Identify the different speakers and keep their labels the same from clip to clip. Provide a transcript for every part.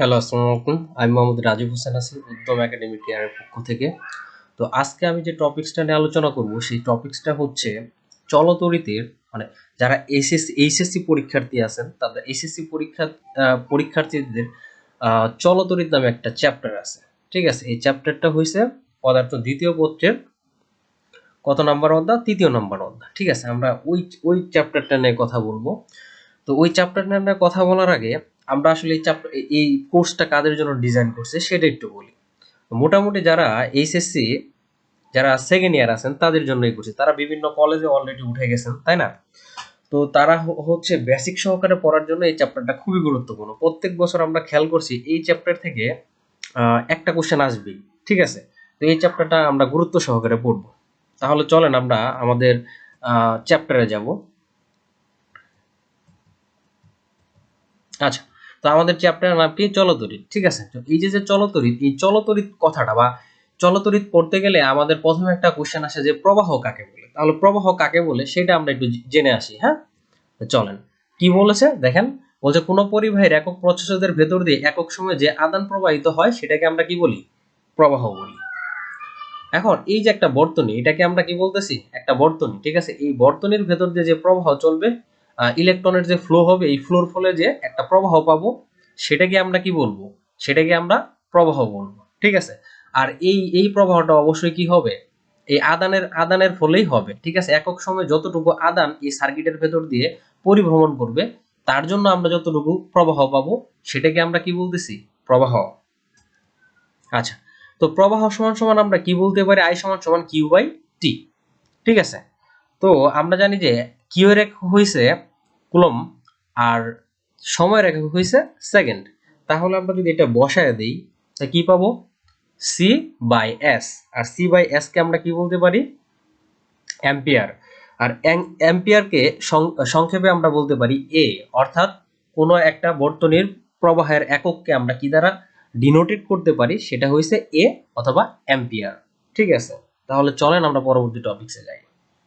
Speaker 1: Hello, আসসালামু আলাইকুম। আমি মোহাম্মদ রাজীব হোসেন আছি উদ্যম একাডেমি কেয়ারের পক্ষ থেকে। তো আজকে আমি যে টপিক্সটা নিয়ে আলোচনা করব, সেই টপিক্সটা হচ্ছে চলতরিতের মানে যারা এসএসসি এইচএসসি পরীক্ষার্থী আছেন, তাদের এসএসসি পরীক্ষা পরীক্ষার্থীদের চলতরিত নামে একটা চ্যাপ্টার আছে। ঠিক আছে? এই চ্যাপ্টারটা হয়েছে পদার্থ দ্বিতীয় পত্রের কত নাম্বার অধ্যায় তৃতীয় নাম্বার অধ্যায় ঠিক আছে? আমরা ওই ওই চ্যাপ্টারটা নিয়ে কথা বলব। তো ওই চ্যাপ্টারটা নিয়ে কথা বলার আগে আমরা আসলে এই কোর্সটা কাদের জন্য ডিজাইন করছে সেটা একটু বলি। মোটামুটি যারা এইচএসসি যারা সেকেন্ড ইয়ার আছেন, তাদের জন্যই করছে তারা বিভিন্ন কলেজে অলরেডি উঠে গেছেন, তাই না? তো তারা হচ্ছে বেসিক সহকারে পড়ার জন্য এই চ্যাপ্টারটা খুবই গুরুত্বপূর্ণ। প্রত্যেক বছর আমরা খেয়াল করছি এই চ্যাপ্টার থেকে একটা কোশ্চেন আসবেই, ঠিক আছে? তো এই চ্যাপ্টারটা আমরা গুরুত্ব সহকারে পড়ব। তাহলে চলেন আমরা আমাদের চ্যাপ্টারে যাব। আচ্ছা তো আমাদের চ্যাপ্টারের নাম কি? চলতরিৎ, ঠিক আছে? তো এই যে যে চলতরিৎ, এই চলতরিৎ কথাটা বা চলতরিৎ পড়তে গেলে আমাদের প্রথমে একটা কোশ্চেন আসে যে প্রবাহ কাকে বলে? তাহলে প্রবাহ কাকে বলে? সেটা আমরা একটু জেনে আসি হ্যাঁ? চলেন। কি বলেছে? দেখেন, বলছে কোনো পরিবাহের একক প্রচেসরদের ভেতর দিয়ে একক সময়ে যে আদান প্রবাহিত হয়, সেটাকে আমরা কি বলি? প্রবাহ বলি। এখন এই যে একটা বর্তনী, এটাকে আমরা কি বলতেছি? একটা বর্তনী, ঠিক আছে? এই বর্তনীর ভেতর দিয়ে যে প্রবাহ চলবে ইলেকট্রনের যে ফ্লো হবে, এই ফ্লোর ফলে যে একটা প্রবাহ পাবো, সেটাকে আমরা কি বলব? সেটাকে আমরা প্রবাহ বলব। ঠিক আছে? আর এই এই প্রবাহটা অবশ্যই কি হবে? এই আদানের আদানের ফলেই হবে। ঠিক আছে? একক সময় যতটুকু আদান এই সার্কিটের ভেতর দিয়ে পরিভ্রমণ করবে, তার জন্য আমরা যতটুকু প্রবাহ পাবো, সেটাকে আমরা কি বলতেছি? প্রবাহ। আচ্ছা তো প্রবাহ সমান সমান আমরা কি বলতে পারি? আই সমান সমান কিউ বাই টি ঠিক আছে? তো আমরা জানি যে কিউ এর হয়েছে কুলম আর সময়ের একক হয়েছে সেকেন্ড তাহলে আমরা যদি এটা বসায় দিই, তা কি পাবো? C by S R C by S কে আমরা কি বলতে পারি? অ্যাম্পিয়ার। আর অ্যাম্পিয়ারকে সংক্ষেপে আমরা বলতে পারি এ অর্থাৎ কোনো একটা বর্তনীর প্রবাহের একককে আমরা কি দ্বারা ডিনোটেট করতে পারি? সেটা হয়েছে এ অথবা অ্যাম্পিয়ার। ঠিক আছে? তাহলে চলেন আমরা পরবর্তী টপিকসে যাই।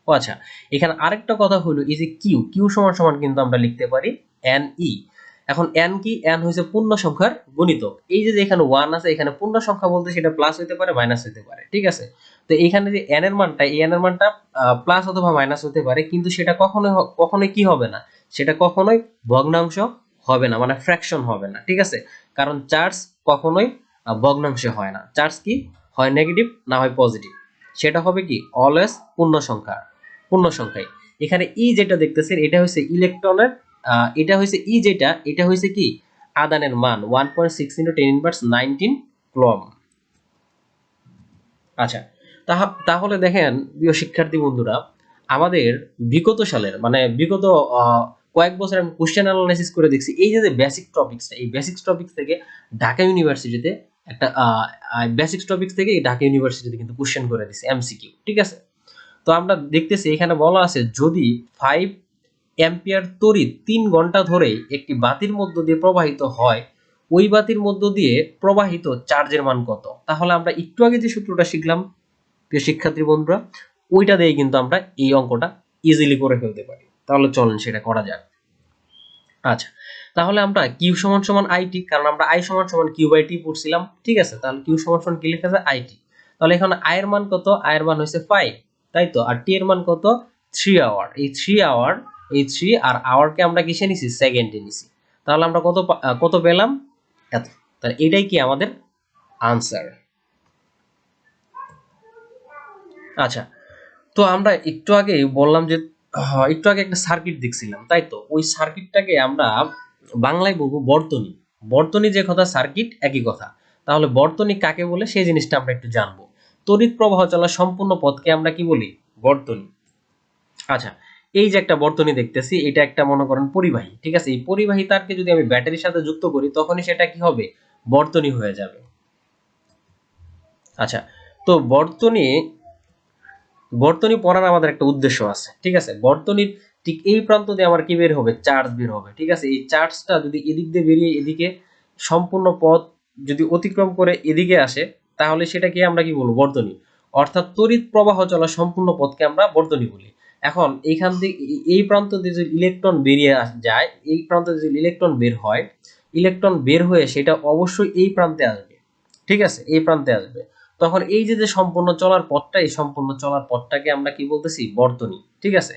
Speaker 1: ও আচ্ছা এখানে আরেকটা কথা হলো, এই যে কিউ কিউ সমান সমান কিন্তু আমরা লিখতে পারি এন ই। এখন এন কি, এন হয়েছে পূর্ণ সংখ্যার গুণিতক। এই যে এখানে ওয়ান আছে, এখানে পূর্ণ সংখ্যা বলতে সেটা প্লাস হতে পারে মাইনাস হতে পারে, ঠিক আছে? তো এখানে যে এন এর মানটা এন এর মানটা প্লাস অথবা মাইনাস হতে পারে, কিন্তু সেটা কখনোই কখনোই কি হবে না? সেটা কখনোই ভগ্নাংশ হবে না মানে ফ্র্যাকশন হবে না, ঠিক আছে? কারণ চার্জ কখনোই ভগ্নাংশে হয় না। চার্জ কি? হয় নেগেটিভ না হয় পজিটিভ সেটা হবে কি? অলওয়েজ পূর্ণ সংখ্যা। পূর্ণ সংখ্যায়। এখানে ই যেটা দেখতেছেন, এটা হচ্ছে ইলেকট্রনের এটা হচ্ছে ই যেটা, এটা হচ্ছে কি? আদানের মান one point six into ten inverse nineteen coulomb আচ্ছা তাহলে দেখেন, প্রিয় শিক্ষার্থী বন্ধুরা, আমাদের বিগত সালের মানে বিগত কয়েক বছর আমি কোশ্চেন অ্যানালাইসিস করে দেখছি, এই যে বেসিক টপিক্সটা এই বেসিক টপিক্স থেকে ঢাকা ইউনিভার্সিটিতে একটা বেসিক টপিক্স থেকে ঢাকা ইউনিভার্সিটিতে কিন্তু কোশ্চেন করে দিছে এমসিকিউ ঠিক আছে? তো আমরা দেখতেছি, এখানে বলা আছে, যদি ফাইভ অ্যাম্পিয়ার তড়িৎ তিন ঘণ্টা ধরে একটি বাতির মধ্য দিয়ে প্রবাহিত হয়, ওই বাতির মধ্য দিয়ে প্রবাহিত চার্জের মান কত? তাহলে আমরা একটু আগে যে সূত্রটা শিখলাম শিক্ষার্থী বন্ধুরা, ওইটা দিয়ে কিন্তু আমরা এই অঙ্কটা ইজিলি করে ফেলতে পারি। তাহলে চলেন সেটা করা যাক। আচ্ছা তাহলে আমরা কিউ সমান সমান আইটি কারণ আমরা আই সমান সমান কিউ বাই টি পড়ছিলাম, ঠিক আছে? তাহলে কিউ সমান সমান কি লেখা যায়? আইটি তাহলে এখানে আয়ের মান কত? আয়ের মান হয়েছে ফাইভ তাই তো আর টি এর মান কত? থ্রি আওয়ার এই থ্রি আওয়ার এই থ্রি আর আওয়ারকে আমরা কিসে নিছি? সেকেন্ডে নিছি। তাহলে আমরা কত কত পেলাম? এত। তাহলে এটাই কি আমাদের আনসার আচ্ছা তো আমরা একটু আগে বললাম যে একটু আগে একটা সার্কিট দেখছিলাম তাই তো ওই সার্কিটটাকে আমরা বাংলায় বলব বর্তনী। বর্তনী যে কথা সার্কিট একই কথা। তাহলে বর্তনী কাকে বলে? সেই জিনিসটা আমরা একটু জানব। তড়িৎ প্রবাহ চলা সম্পূর্ণ পথকে আমরা কি বলি? বর্তনী। আচ্ছা এই যে একটা বর্তনী দেখতেছি, এটা একটা মনে করেন পরিবাহী, ঠিক আছে? এই পরিবাহী তারকে যদি আমি ব্যাটারির সাথে যুক্ত করি, তখনই সেটা কি হবে? বর্তনী হয়ে যাবে। আচ্ছা তো বর্তনী বর্তনী পড়ার আমাদের একটা উদ্দেশ্য আছে, ঠিক আছে? বর্তনীর ঠিক এই প্রান্ত দিয়ে আমার কি বের হবে? চার্জ বের হবে, ঠিক আছে? এই চার্জটা যদি এদিক দিয়ে বেরিয়ে এদিকে সম্পূর্ণ পথ যদি অতিক্রম করে এদিকে আসে তাহলে সেটাকে আমরা কি বলব? বর্তনী অর্থাৎ তড়িৎ প্রবাহ চলা সম্পূর্ণ পথকে আমরা বর্তনী বলি। এখন এইখান থেকে এই- প্রান্ত দিয়ে যদি ইলেকট্রন বেরিয়ে যায়, এই প্রান্ত যদি ইলেকট্রন বের হয় ইলেকট্রন বের হয়ে সেটা অবশ্যই এই প্রান্তে আসবে। ঠিক আছে? এই প্রান্তে আসবে। তখন এই যে যে সম্পূর্ণ চলার পথটা, এই সম্পূর্ণ চলার পথটাকে আমরা কি বলতেছি? বর্তনী ঠিক আছে?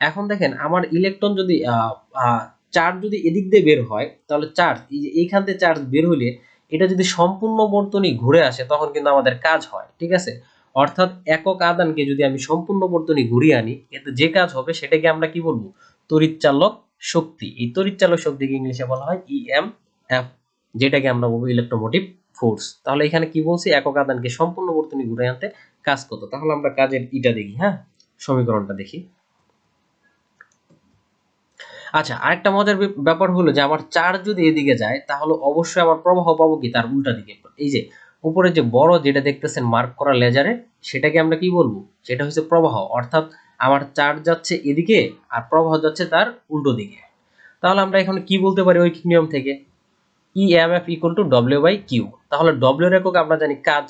Speaker 1: এখন দেখেন, আমার ইলেকট্রন যদি চার্জ যদি এদিক দিয়ে বের হয়, তাহলে চার্জ এইখান থেকে চার্জ বের হলে এটা যদি সম্পূর্ণ বর্তনী ঘুরে আসে, তখন কিন্তু আমাদের কাজ হয়, ঠিক আছে? অর্থাৎ একক আদানকে যদি আমি সম্পূর্ণ বর্তনী ঘুরিয়ে আনি, এতে যে কাজ হবে সেটাকে আমরা কি বলব? তড়িৎচালক শক্তি। এই তড়িৎচালক শক্তিকে ইংলিশে বলা হয় ইএম এফ যেটাকে আমরা বলব ইলেকট্রোমোটিভ ফোর্স তাহলে এখানে কি বলছি? একক আদানকে সম্পূর্ণ বর্তনী ঘুরে আনতে কাজ করতো। তাহলে আমরা কাজের ইটা দেখি হ্যাঁ? সমীকরণটা দেখি। আচ্ছা আরেকটা মজার ব্যাপার হলো যে আমার চার্জ যদি এদিকে যায়, তাহলে অবশ্যই আমার প্রবাহ পাবো কি তার উল্টা দিকে। এই যে, উপরে যে বড় যেটা দেখতেছেন মার্ক করা লেজারে সেটাকে আমরা কি বলব? সেটা হচ্ছে প্রবাহ। অর্থাৎ আমার চার্জ যাচ্ছে এদিকে আর প্রবাহ যাচ্ছে তার উল্টো দিকে। তাহলে আমরা এখন কি বলতে পারি ঐকিক নিয়ম থেকে? E M F equal to W by Q তাহলে ডব্লিউ একক আমরা জানি কাজ।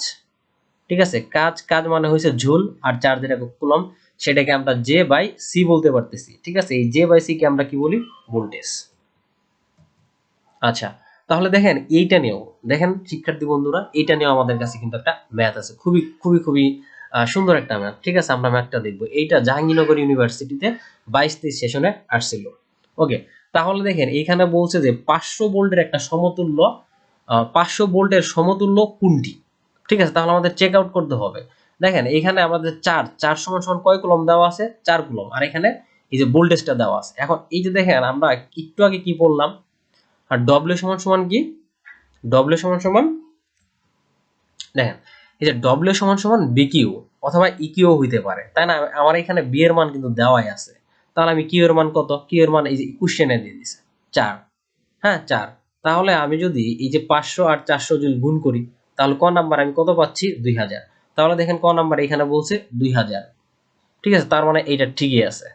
Speaker 1: ঠিক আছে? কাজ কাজ মানে হয়েছে ঝুল আর চার্জের একক কুলম সেটাকে আমরা জে বাই সি বলতে পারতেছি, ঠিক আছে? এই জে বাই সি কে আমরা কি বলি? ভোল্টেজ আচ্ছা তাহলে দেখেন এইটা নিয়েও, দেখেন শিক্ষার্থী বন্ধুরা, এইটা নিয়েও আমাদের কাছে কিন্তু একটা ম্যাথ আছে। খুবই খুবই খুবই সুন্দর একটা ম্যাথ ঠিক আছে? আমরা ম্যাথটা দেখব। এইটা জাহাঙ্গীরনগর ইউনিভার্সিটিতে বাইশ তেইশ সেশনে আসছিল। ওকে তাহলে দেখেন এইখানে বলছে যে পাঁচশো ভোল্টের একটা সমতুল্য পাঁচশো ভোল্টের সমতুল্য কোনটি? ঠিক আছে, তাহলে আমাদের চেক আউট করতে হবে। দেখেন, এখানে আমাদের চার চার সমান সমান কয় কুলম দেওয়া আছে? চার কুলম আর এখানে এই যে ভোল্টেজটা দেওয়া আছে। এখন এই যে দেখেন, আমরা একটু আগে কি বললাম? আর ডব্লিউ সমান সমান কি? ডব্লিউ সমান সমান দেখেন, এই যে ডব্লিউ সমান সমান বিকিউ অথবা ইকিউ হইতে পারে। তাই না? আমার এখানে বি এর মান কিন্তু দেওয়াই আছে। তাহলে আমি কিউ এর মান কত? কিউ এর মান এই যে কোশ্চেনে দিয়ে দিছে। চার। হ্যাঁ চার। তাহলে আমি যদি এই যে পাঁচশো আর চারশো যদি গুণ করি, তাহলে ক নাম্বার আমি কত পাচ্ছি? দুই হাজার। তাহলে দেখেন ক নাম্বার এখানে বলছে দুই হাজার। ঠিক আছে? তার মানে এইটা ঠিকই আছে।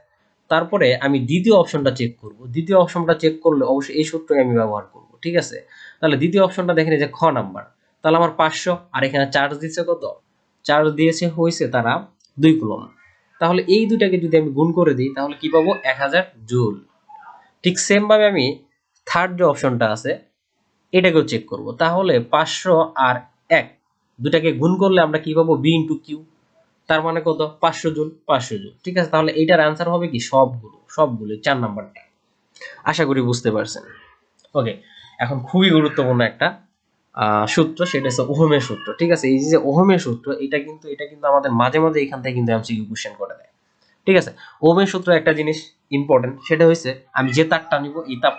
Speaker 1: তারপরে আমি দ্বিতীয় অপশনটা চেক করব। দ্বিতীয় অপশনটা চেক করলে অবশ্যই এই সূত্রই আমি ব্যবহার করব। ঠিক আছে? তাহলে দ্বিতীয় অপশনটা দেখেন যে খ নাম্বার। তাহলে আমার পাঁচশো, আর এখানে চার্জ দিচ্ছে কত? চার্জ দিয়েছে হয়েছে তারা দুই কুলম। তাহলে এই দুটাকে যদি আমি গুণ করে দিই, তাহলে কি পাবো? এক হাজার জুল। ঠিক সেমভাবে আমি থার্ড যে অপশনটা আছে, এটাকেও চেক করব। তাহলে পাঁচশো আর এক দুটাকে গুণ করলে আমরা কি পাবো? বি ইন্টু কিউ তার মানে কত? পাঁচশো জুল পাঁচশো জুল। ঠিক আছে? তাহলে এইটার অ্যান্সার হবে কি? সবগুলো সবগুলো, চার নাম্বারটা। আশা করি বুঝতে পারছেন। ওকে, এখন খুবই গুরুত্বপূর্ণ একটা সূত্র, সেটা হচ্ছে ওহমের সূত্র। ঠিক আছে? এই যে ওহমের সূত্র, এটা কিন্তু এটা কিন্তু আমাদের মাঝে মাঝে এখান থেকে কিন্তু এমসিকিউ কোশ্চেন করে দেয়। ঠিক আছে? ওহমের সূত্র একটা জিনিস ইম্পর্টেন্ট সেটা হচ্ছে আমি যে তারটা নিব, এই তাপ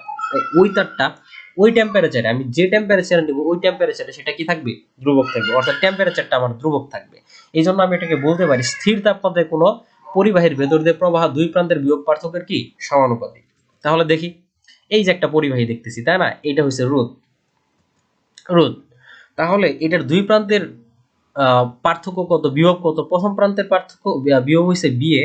Speaker 1: ওই তারটা ওই টেম্পারেচারে আমি যে টেম্পারেচারে নিব, ওই টেম্পারেচারে সেটা কি থাকবে? ধ্রুবক থাকবে। অর্থাৎ টেম্পারেচারটা আমার ধ্রুবক থাকবে। এই জন্য আমি এটাকে বলতে পারি স্থির তাপমাত্রায় কোনো পরিবাহীর ভেতর দিয়ে প্রবাহ দুই প্রান্তের বিয়োগ পার্থক্যের কি? সমানুপাতিক। তাহলে দেখি, এই যে একটা পরিবাহী দেখতেছি, তাই না? এটা হচ্ছে রোদ রোদ তাহলে এটার দুই প্রান্তের পার্থক্য কত? বিয়োগ কত? প্রথম প্রান্তের পার্থক্য বিয়োগ হয়েছে বিএ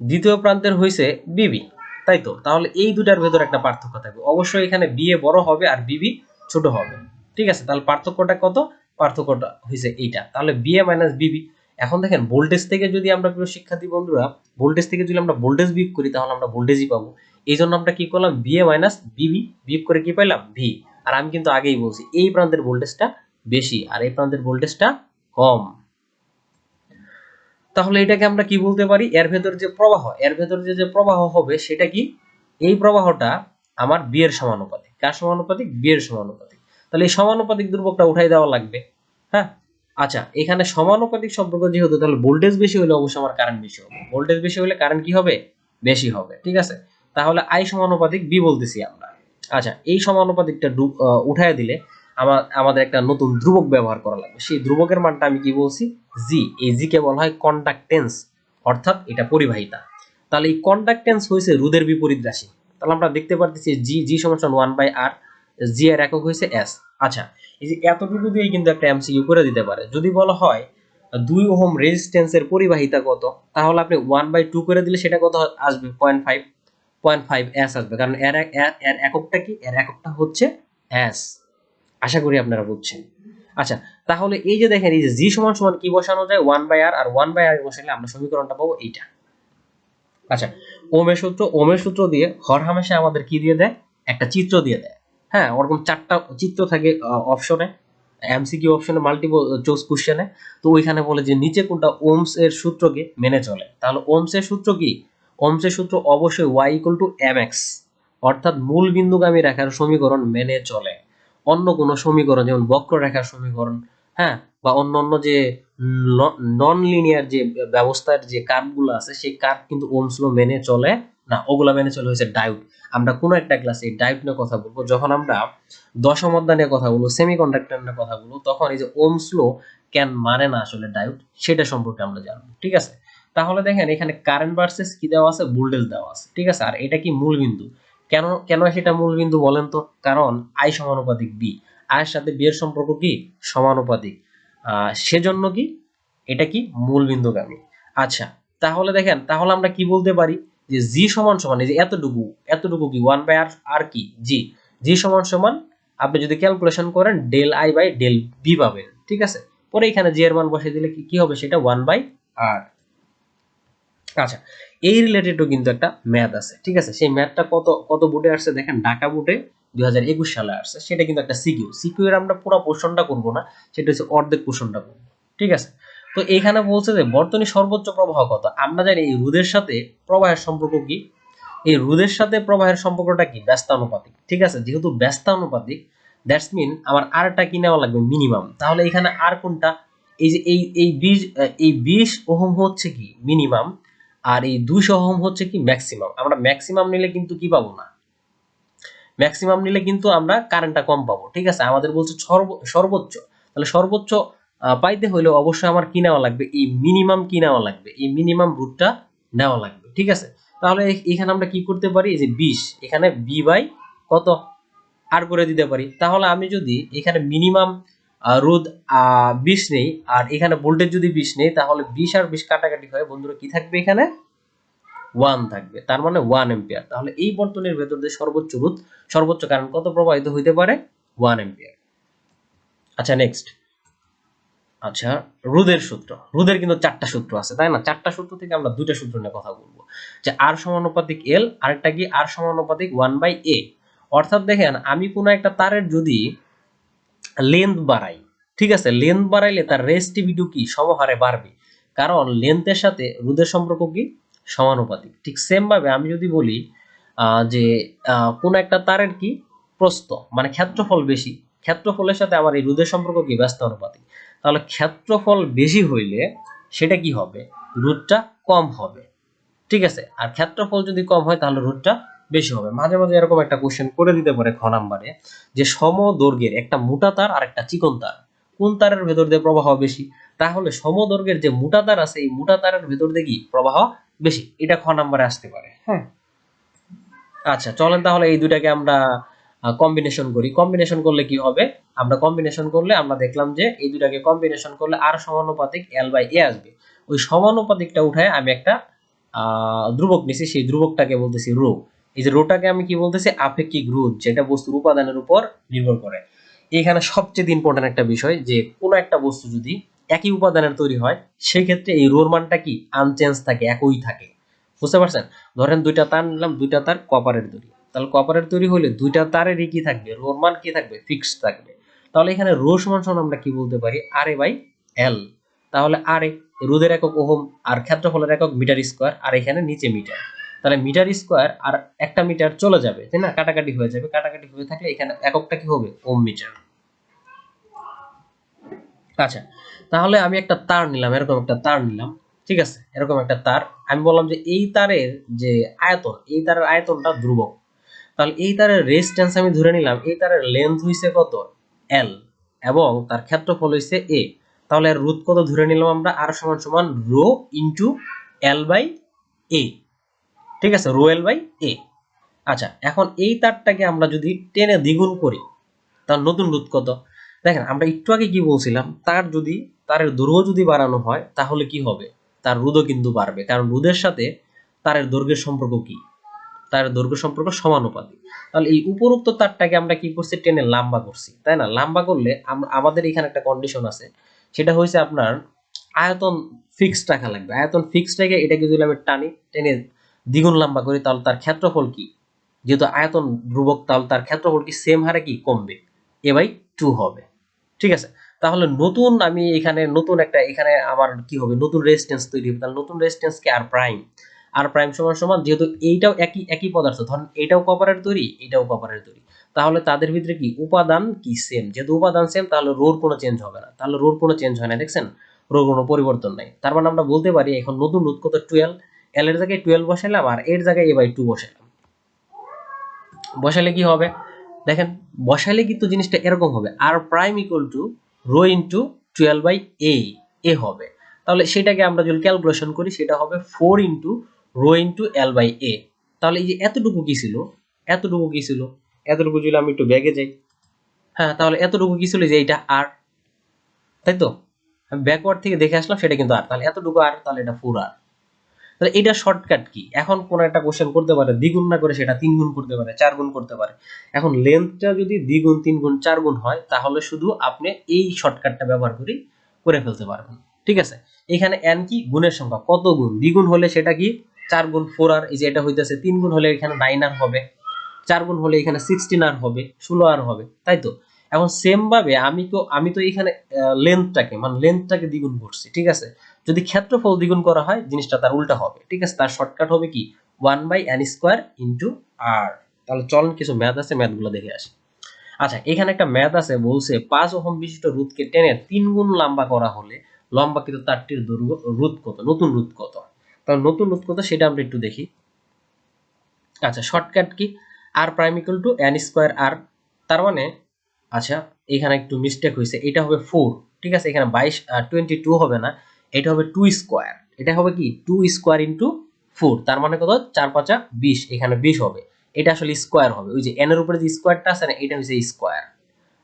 Speaker 1: দ্বিতীয় প্রান্তের হয়েছে বিবি তাই তো তাহলে এই দুটার ভেতর একটা পার্থক্য থাকবে। অবশ্যই এখানে বিএ বড় হবে আর বিবি ছোট হবে। ঠিক আছে? তাহলে পার্থক্যটা কত? পার্থক্যটা হয়েছে এইটা। তাহলে বিএ মাইনাস বিবি এখন দেখেন ভোল্টেজ থেকে যদি আমরা প্রিয় শিক্ষার্থী বন্ধুরা ভোল্টেজ থেকে যদি আমরা ভোল্টেজ বিয়োগ করি, তাহলে আমরা ভোল্টেজই পাবো। এই জন্য আমরা কি করলাম? বিএ মাইনাস বিবি বিয়োগ করে কি পাইলাম? ভি আর আমি কিন্তু আগেই বলছি, এই প্রান্তের ভোল্টেজটা বেশি, আর এই প্রান্তের ভোল্টেজটা কম। তাহলে এটাকে আমরা কি বলতে পারি? এর ভেতর যে প্রবাহ, এর ভেতর যে যে প্রবাহ হবে, সেটা কি? এই প্রবাহটা আমার বিয়ের সমানুপাতিক। কার সমানুপাতিক? বিয়ের সমানুপাতিক। তাহলে এই সমানুপাতিক দুর্ভোগটা উঠাই দেওয়া লাগবে। হ্যাঁ? আচ্ছা এখানে সমানুপাতিক সম্পর্ক যেহেতু, তাহলে ভোল্টেজ বেশি হলে অবশ্যই আমার কারেন্ট বেশি হবে। ভোল্টেজ বেশি হলে কারেন্ট কি হবে? বেশি হবে। ঠিক আছে? তাহলে আই সমানুপাতিক বি বলতেছি আমরা। আচ্ছা এই সমানুপাতিকটা উঠায় দিলে আমার, আমাদের একটা নতুন ধ্রুবক ব্যবহার করা লাগবে। সেই ধ্রুবকের মানটা আমি কি বলছি? জি এই জি কে বলা হয় কন্ডাক্টেন্স অর্থাৎ এটা পরিবাহিতা। তাহলে এই কন্ডাক্টেন্স হয়েছে রোদের বিপরীত রাশি। তাহলে আমরা দেখতে পারতেছি জি জি সমান ওয়ান বাই আর জি এর একক হয়েছে এস আচ্ছা এই যে এতটুকু দিয়ে কিন্তু একটা এমসিকিউ করে দিতে পারে। যদি বলা হয় দুই ওহম রেজিস্ট্যান্সের পরিবাহিতা কত, তাহলে আপনি ওয়ান বাই টু করে দিলে সেটা কত আসবে? Point five point five S আসবে। কারণ এর এর এককটা কি? এর এককটা হচ্ছে এস আশা করি আপনারা বুঝছেন। আচ্ছা তাহলে এই যে দেখেন, এই যে জি সমান সমান কি বসানো যায়? One by R R one by R বসালে আমরা সমীকরণটা পাবো এইটা। আচ্ছা ওমের সূত্র ওমের সূত্র দিয়ে হর হামেশা আমাদের কি দিয়ে দেয়? একটা চিত্র দিয়ে দেয়। হ্যাঁ ওরকম চারটা চিত্র থাকে অপশনে এমসিকিউ অপশনে মাল্টিপল চোজ কোশ্চেনে তো ওইখানে বলে যে নিচে কোনটা ওমস এর সূত্রকে মেনে চলে। তাহলে ওমস এর সূত্র কি? ওমস এর সূত্র অবশ্যই Y equal to M X অর্থাৎ মূল বিন্দুগামী রেখার সমীকরণ মেনে চলে। অন্য কোনো সমীকরণ, যেমন বক্ররেখার সমীকরণ হ্যাঁ? বা অন্য অন্য যে নন লিনিয়ার যে ব্যবস্থার যে কার্ভগুলো আছে, সেই কার্ভ কিন্তু ওমস ল মেনে চলে না। ওগুলা মেনে চলে হয়েছে ডায়োড আমরা কোনো একটা ক্লাসে এই ডায়োড নিয়ে কথা বলব। যখন আমরা দশম অধ্যায় নিয়ে কথা বলব সেমিকন্ডাক্টর নিয়ে কথা বলব, তখন এই যে ওমস ল কেন মানে না আসলে ডায়োড সেটা সম্পর্কে আমরা জানব। ঠিক আছে? তাহলে দেখেন, এখানে কারেন্ট ভার্সেস কি দেওয়া আছে? ভোল্টেজ দেওয়া আছে। ঠিক আছে? আর এটা কি মূল বিন্দু কেন কেন সেটা মূল বিন্দু বলেন তো? কারণ আই সমানুপাতিক বি আয়ের সাথে বি এর সম্পর্ক কি? সমানুপাতিক। সেজন্য কি? এটা কি? মূল বিন্দুগামী আচ্ছা তাহলে দেখেন, তাহলে আমরা কি বলতে পারি? যে জি সমান সমান, এই যে এতটুকু এতটুকু কি? ওয়ান বাই আর আর কি? জি জি সমান সমান, আপনি যদি ক্যালকুলেশন করেন del I by del B পাবেন, ঠিক আছে? পরে এখানে জি এর মান বসিয়ে দিলে কি হবে? সেটা ওয়ান বাই আর আচ্ছা এই রিলেটেডও কিন্তু একটা ম্যাথ আছে, ঠিক আছে? সেই ম্যাথটা কত কত বুটে আসছে? দেখেন, ঢাকা বুটে দুই হাজার একুশ সালে আসছে। সেটা কিন্তু একটা সিকিউ সিকিউ এর আমরা পুরো পোর্শনটা করব না, সেটা হচ্ছে অর্ধেক পোর্শনটা করব, ঠিক আছে? তো এখানে বলছে যে, বর্তনী সর্বোচ্চ প্রবাহ কত? আমরা জানি এই রোদের সাথে প্রবাহের সম্পর্ক কি? এই রোদের সাথে প্রবাহের সম্পর্কটা কি? ব্যস্তানুপাতিক, ঠিক আছে? যেহেতু ব্যস্তানুপাতিক দ্যাটস মিন আমার আরটা কি নেওয়া লাগবে? মিনিমাম তাহলে এখানে আর কোনটা? এই যে এই এই বিশ এই বিশ ওহম হচ্ছে কি? মিনিমাম আর এই দুশো ওহম হচ্ছে কি ম্যাক্সিমাম আমরা ম্যাক্সিমাম নিলে কিন্তু কি পাবো না? ম্যাক্সিমাম নিলে কিন্তু আমরা কারেন্টটা কম পাবো, ঠিক আছে? আমাদের বলছে সর্বোচ্চ। তাহলে সর্বোচ্চ পাইতে হইলে অবশ্যই আমার কি নেওয়া লাগবে? এই মিনিমাম কি নেওয়া লাগবে? এই মিনিমাম রুটটা নেওয়া লাগবে, ঠিক আছে? তাহলে এখানে আমরা কি করতে পারি? এই যে বিশ, এখানে বি বাই কত? আর করে দিতে পারি। তাহলে আমি যদি এখানে মিনিমাম রোদ বিশ নেই। আর এখানে ভোল্টেজ যদি বিশ নেই, তাহলে বিশ আর বিশ কাটাকাটি হয় বন্ধুরা কি থাকবে এখানে? ওয়ান থাকবে। তার মানে ওয়ান এম্পিয়ার তাহলে এই বর্তনীর ভেতর দিয়ে সর্বোচ্চ রোধ, সর্বোচ্চ কারেন্ট কত প্রবাহিত হইতে পারে? ওয়ান এম্পিয়ার আচ্ছা নেক্সট আচ্ছা রোদের সূত্র। রোদের কিন্তু চারটা সূত্র আছে, তাই না? চারটা সূত্র থেকে আমরা দুইটা সূত্র নিয়ে কথা বলব। যে আর সমানুপাতিক এল আরেকটা কি? আর সমানুপাতিক ওয়ান বাই এ অর্থাৎ দেখেন, আমি কোনো একটা তারের যদি লেন্থ বাড়াই, ঠিক আছে? লেন্থ বাড়াইলে তার রেস্টিভিটিও কি? সমহারে বাড়বে। কারণ লেন্থের সাথে রোদের সম্পর্ক কি? সমানুপাতিক। ঠিক সেম ভাবে আমি যদি বলি যে কোন একটা তারের কি? প্রস্থ মানে ক্ষেত্রফল বেশি। ক্ষেত্রফলের সাথে আমার এই রোদের সম্পর্ক কি? ব্যস্ত অনুপাতিক। তাহলে ক্ষেত্রফল বেশি হইলে সেটা কি হবে? রুটটা কম হবে। ঠিক আছে? আর ক্ষেত্রফল যদি কম হয়, তাহলে রুটটা বেশি হবে। মাঝে মাঝে এরকম একটা কোশ্চেন করে দিতে পারে খ নাম্বারে যে সম দৈর্ঘ্যের একটা মোটা তার আর একটা চিকন তার কোন তারের ভেতর দিয়ে প্রবাহ বেশি? তাহলে সমদৈর্ঘ্যের যে মোটা তার আছে এই মোটা তারের ভেতর দিয়ে কি প্রবাহ বেশি? এটা খ নাম্বারে আসতে পারে। হ্যাঁ। আচ্ছা চলেন তাহলে এই দুটাকে আমরা কম্বিনেশন করি। কম্বিনেশন করলে কি হবে? আমরা কম্বিনেশন করলে আমরা দেখলাম যে এই দুটাকে কম্বিনেশন করলে আর সমানুপাতিক এল বাই এ আসবে। ওই সমানুপাতিকটা উঠায় আমি একটা ধ্রুবক নিছি সেই ধ্রুবকটাকে বলতেছি রো। এই যে রোটাকে আমি কি বলতেছি? আপেক্ষিক রোধ, যেটা বস্তুর উপাদানের উপর নির্ভর করে। এখানে সবচেয়ে ইম্পর্টেন্ট একটা বিষয় যে, কোনো একটা বস্তু যদি একই উপাদানের তৈরি হয় সেই ক্ষেত্রে এই রোর মানটা কি? আনচেঞ্জ থাকে, একই থাকে। বুঝতে পারছেন? ধরেন দুইটা তার নিলাম, দুইটা তার কপারের তৈরি। তাহলে কপারের তৈরি হলে দুইটা তারেরই কি থাকবে? রোর মান কি থাকবে? ফিক্সড থাকবে। তাহলে এখানে রো সমান সমান আমরা কি বলতে পারি? আর এ বাই এল তাহলে আর এ রোদের একক ওহম আর ক্ষেত্রফলের একক মিটার স্কোয়ার আর এখানে নিচে মিটার। তাহলে মিটার স্কোয়ার আর একটা মিটার চলে যাবে, তাই না? কাটাকাটি হয়ে যাবে, কাটাকাটি হয়ে থাকলে এখানে এককটা কি হবে? Ohm metre. আচ্ছা তাহলে আমি একটা তার নিলাম, এরকম একটা তার নিলাম, ঠিক আছে? এরকম একটা তার। আমি বললাম যে এই তারের যে আয়তন, এই তারের আয়তনটা ধ্রুবক। তাহলে এই তারের রেজিস্ট্যান্স আমি ধরে নিলাম, এই তারের লেন্থ হইছে কত? এল এবং তার ক্ষেত্রফল হইছে এ তাহলে এর রুট কত ধরে নিলাম আমরা? আর সমান সমান row into L by A ঠিক আছে রোয়েল বাই এ। আচ্ছা এখন এই তারটাকে আমরা যদি টেনে দ্বিগুণ করি, তার নতুন রুট কত? দেখেন, আমরা একটু আগে কি বলছিলাম, তার যদি, তারের দৈর্ঘ্য যদি বাড়ানো হয়, তাহলে কি হবে? তার রোদও কিন্তু বাড়বে, কারণ রোদের সাথে তারের দৈর্ঘ্যের সম্পর্ক কি? তার দৈর্ঘ্য সম্পর্ক সমানুপাতিক। তাহলে এই উপরোক্ত তারটাকে আমরা কি করছি? টেনে লম্বা করছি, তাই না? লাম্বা করলে আমাদের এখানে একটা কন্ডিশন আছে, সেটা হয়েছে আপনার আয়তন ফিক্সড রাখা লাগবে। আয়তন ফিক্সড রেখে এটাকে যদি আমি টানি, টেনে দ্বিগুণ লম্বা করি, তাহলে তার ক্ষেত্রফল কি? যেহেতু আয়তন ধ্রুবক, তাহলে তার ক্ষেত্রফল কি? সেম হারে কি? কমবে। এ বাই টু হবে। ঠিক আছে? তাহলে নতুন আমি এখানে নতুন একটা, এখানে আমার কি হবে? নতুন রেজিস্ট্যান্স তৈরি হবে। তাহলে নতুন রেজিস্ট্যান্স কি? আর প্রাইম আর প্রাইম সমান সমান, যেহেতু এইটাও একই একই পদার্থ, ধরেন এটাও কপারের তৈরি, এটাও কপারের তৈরি। তাহলে তাদের ভিতরে কি? উপাদান কি? সেম যেহেতু উপাদান সেম তাহলে রোর কোনো চেঞ্জ হবে না। তাহলে রোর কোনো চেঞ্জ হয় না, দেখছেন? রোর কোনো পরিবর্তন নাই। তার মানে আমরা বলতে পারি, এখন নতুন রোধ কত টুয়েলভ এল এর জায়গায় টুয়েলভ বসাইলাম আর এর জায়গায় এ বাই টু বসাইলাম। বসাইলে কি হবে? দেখেন বসাইলে কিন্তু জিনিসটা এরকম হবে। R prime equal to rho into twelve by A A হবে। তাহলে সেটাকে আমরা যদি ক্যালকুলেশন করি সেটা হবে four into rho into L by A তাহলে এই যে এতটুকু কি ছিল? এতটুকু কি ছিল? এতটুকু যদি আমি একটু ব্যাগে যাই। হ্যাঁ তাহলে এতটুকু কি ছিল? যে এইটা আর তাই তো? আমি ব্যাকওয়ার্ড থেকে দেখে আসলাম সেটা কিন্তু আর তাহলে এতটুকু আর তাহলে এটা ফোর আর তাহলে এটা শর্টকাট কি? এখন কোন একটা কোশ্চেন করতে পারে, দ্বিগুণ না করে সেটা তিন গুণ করতে পারে চার গুণ করতে পারে। এখন লেন্থটা যদি দ্বিগুণ তিন গুণ চার গুণ হয়, তাহলে শুধু আপনি এই শর্টকাটটা ব্যবহার করে করে ফেলতে পারবেন। ঠিক আছে? এখানে এন কি? গুণের সংখ্যা। কত গুণ? দ্বিগুণ হলে সেটা কি? চার গুণ ফোর আর, এই যে এটা হইতেছে তিন গুণ হলে এখানে নাইন আর হবে। চার গুণ হলে এখানে সিক্সটিন আর হবে, ষোলো আর হবে। তাই তো? এখন সেম ভাবে আমি তো আমি তো এখানে লেন্থটাকে মানে লেন্থটাকে দ্বিগুণ করছি, ঠিক আছে? যদি ক্ষেত্রফল দ্বিগুণ করা হয়, জিনিসটা তার উল্টা হবে, ঠিক আছে? তার শর্টকাট হবে কি? One by N square into R তাহলে চলন কিছু ম্যাথ আছে ম্যাথগুলো দেখে আসি। আচ্ছা এখানে একটা ম্যাথ আছে, বলছে পাঁচ ওহম বিশিষ্ট রুদকে টেনে তিন গুণ লম্বা করা হলে লম্বা কিন্তু তারটির দৈর্ঘ্য রুদ কত? নতুন রুদ কত? তাহলে নতুন রুদ কত সেটা আমরা একটু দেখি। আচ্ছা শর্টকাট কি? R prime equal to N square R তার মানে আচ্ছা এখানে একটু মিস্টেক হয়েছে এটা হবে ফোর ঠিক আছে? এখানে বাইশ টোয়েন্টি টু হবে না। এটা হবে টু স্কোয়ার এটা হবে কি? টু স্কোয়ার ইন্টু ফোর তার মানে কত? চার পাঁচা বিশ, এখানে বিশ হবে। এটা আসলে স্কোয়ার হবে। ওই যে এন এর উপরে যে স্কোয়ারটা আছে না, এটা হচ্ছে স্কোয়ার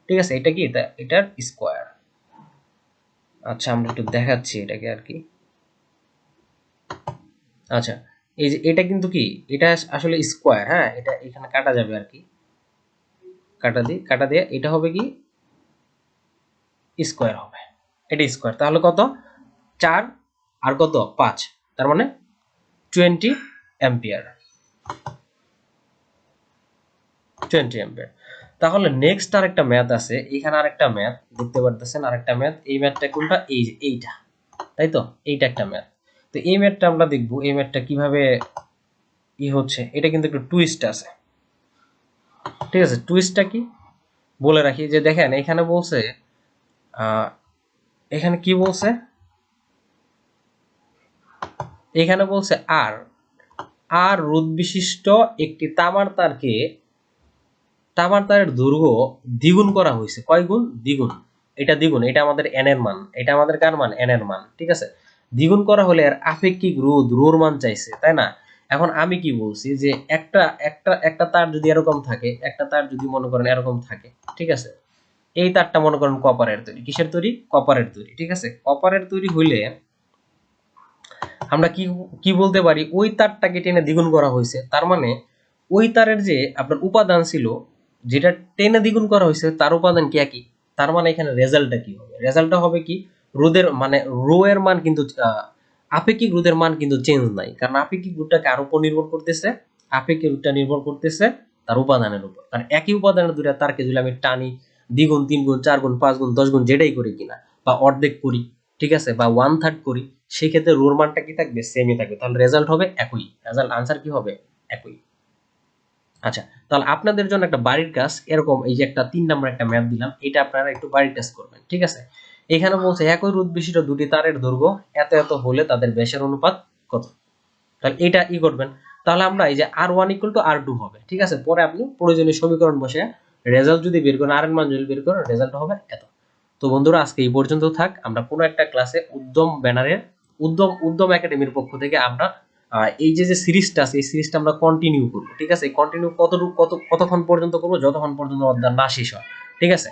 Speaker 1: ঠিক আছে? এটা কি? এটা এটার স্কোয়ার আচ্ছা আমরা একটু দেখাচ্ছি এটাকে আর কি। আচ্ছা এই যে এটা কিন্তু কি? এটা আসলে স্কোয়ার হ্যাঁ? এটা এখানে কাটা যাবে আর কি। কাটা দিয়ে কাটা দিয়ে এটা হবে কি? স্কোয়ার হবে। এটা স্কোয়ার তাহলে কত? চার আর কত? পাঁচ। তার মানে টোয়েন্টি অ্যাম্পিয়ার টোয়েন্টি অ্যাম্পিয়ার তাহলে নেক্সট আরেকটা ম্যাথ আছে। এখানে আরেকটা ম্যাথ দেখতে পারতেছেন আরেকটা ম্যাথ এই ম্যাথটা কোনটা? এই এইটা। তাই তো? এইটা একটা ম্যাথ তো এই ম্যাথটা আমরা দেখব। এই ম্যাথটা কীভাবে ই হচ্ছে? এটা কিন্তু একটু টুইস্ট আছে। ঠিক আছে টুইস্টটা কি? বলে রাখি যে দেখেন, এখানে বলছে এখানে কি বলছে? এখানে বলছে আর আর রোধ বিশিষ্ট একটি তামার তারকে, তামার তারের দৈর্ঘ্য দ্বিগুণ করা হয়েছে। কয় গুণ? দ্বিগুণ। এটা দ্বিগুণ, এটা আমাদের এন এর মান। এটা আমাদের কার মান? এন এর মান, ঠিক আছে? দ্বিগুণ করা হলে এর আপেক্ষিক রোধ, রোর মান চাইছে, তাই না? এখন আমি কি বলছি যে একটা একটা একটা তার যদি এরকম থাকে, একটা তার যদি মনে করেন এরকম থাকে, ঠিক আছে? এই তারটা মনে করেন কপারের তৈরি। কিসের তৈরি? কপারের তৈরি, ঠিক আছে? কপারের তৈরি হইলে আমরা কি কি বলতে পারি? ওই তারটাকে টেনে দ্বিগুণ করা হয়েছে। তার মানে ওই তারের যে আপনার উপাদান ছিল, যেটা টেনে দ্বিগুণ করা হয়েছে, তার উপাদান কি একই? তার মানে এখানে রেজাল্টটা কি হবে? রেজাল্টটা হবে কি? রোদের মানে রো এর মান কিন্তু আপেক্ষিক রোদের মান কিন্তু চেঞ্জ নাই। কারণ আপেক্ষিক রোধটা কার উপর নির্ভর করতেছে, আপেক্ষিক রোধটা নির্ভর করতেছে তার উপাদানের উপর। কারণ একই উপাদানের দুটা তারকে যদি আমি টানি, দ্বিগুণ তিন গুণ চার গুণ পাঁচ গুণ দশ গুণ যেটাই করি কিনা, বা অর্ধেক করি, ঠিক আছে, বা ওয়ান থার্ড করি, সেক্ষেত্রে রোর মানটা কি থাকবে? সেমই থাকবে। তাহলে রেজাল্ট হবে একই। রেজাল্ট আনসার কি হবে? একই। আচ্ছা তাহলে আপনাদের জন্য একটা বাড়ির কাজ, এরকম এই যে একটা তিন নাম্বার একটা ম্যাপ দিলাম, এটা আপনারা একটু বাড়ির কাজ করবেন, ঠিক আছে? এখানে বলছে, একই রোধ বিশিষ্ট দুটি তারের দৈর্ঘ্য এত এত হলে তাদের ব্যাসের অনুপাত কত? তাহলে এটা ই করবেন। তাহলে আমরা এই যে R one equal to R two হবে, ঠিক আছে? পরে আপনি প্রয়োজনীয় সমীকরণ বসে রেজাল্ট যদি বের করেন আর এর মান যদি বের করেন রেজাল্ট হবে এত। তো বন্ধুরা, আজকে এই পর্যন্ত থাক। আমরা কোনো একটা ক্লাসে উদ্যম ব্যানারের, উদ্যম উদ্যম একাডেমির পক্ষ থেকে আমরা এই যে যে সিরিজটা আছে, এই সিরিজটা আমরা কন্টিনিউ করব, ঠিক আছে? কন্টিনিউ কতটুকু, কত, কতক্ষণ পর্যন্ত করব, যতক্ষণ পর্যন্ত অধ্যায় না শেষ হয়, ঠিক আছে?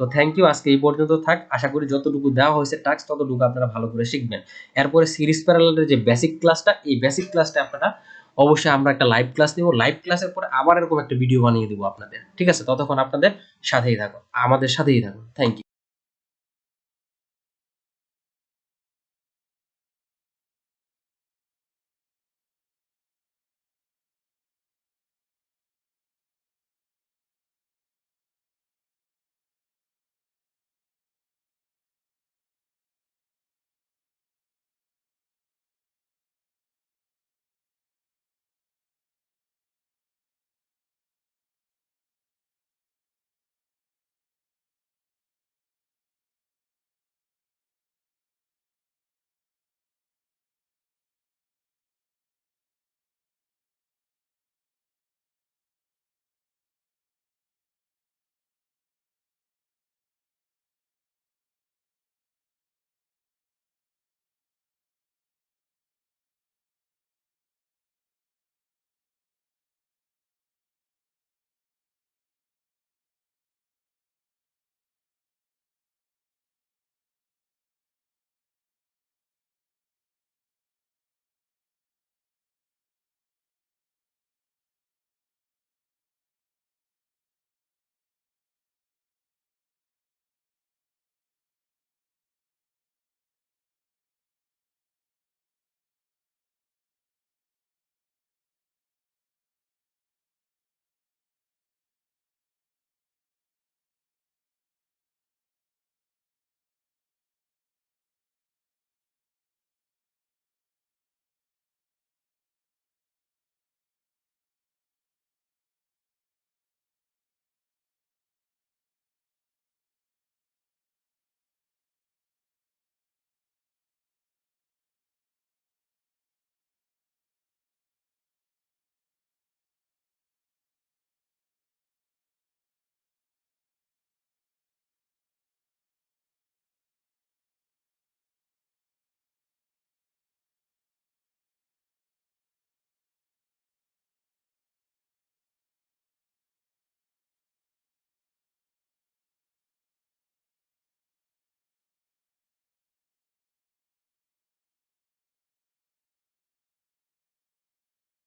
Speaker 1: তো থ্যাংক ইউ আজকে এই পর্যন্ত থাক। আশা করি যতটুকু দেওয়া হয়েছে টাস্ক ততটুকু আপনারা ভালো করে শিখবেন। এরপরে সিরিজ প্যারালের যে বেসিক ক্লাসটা এই বেসিক ক্লাসটা আপনারা অবশ্যই আমরা একটা লাইভ ক্লাস নিব। লাইভ ক্লাসের পরে আবার এরকম একটা ভিডিও বানিয়ে দেবো আপনাদের। ঠিক আছে? ততক্ষণ আপনাদের সাথেই থাকুন। আমাদের সাথেই থাকুন। Thank you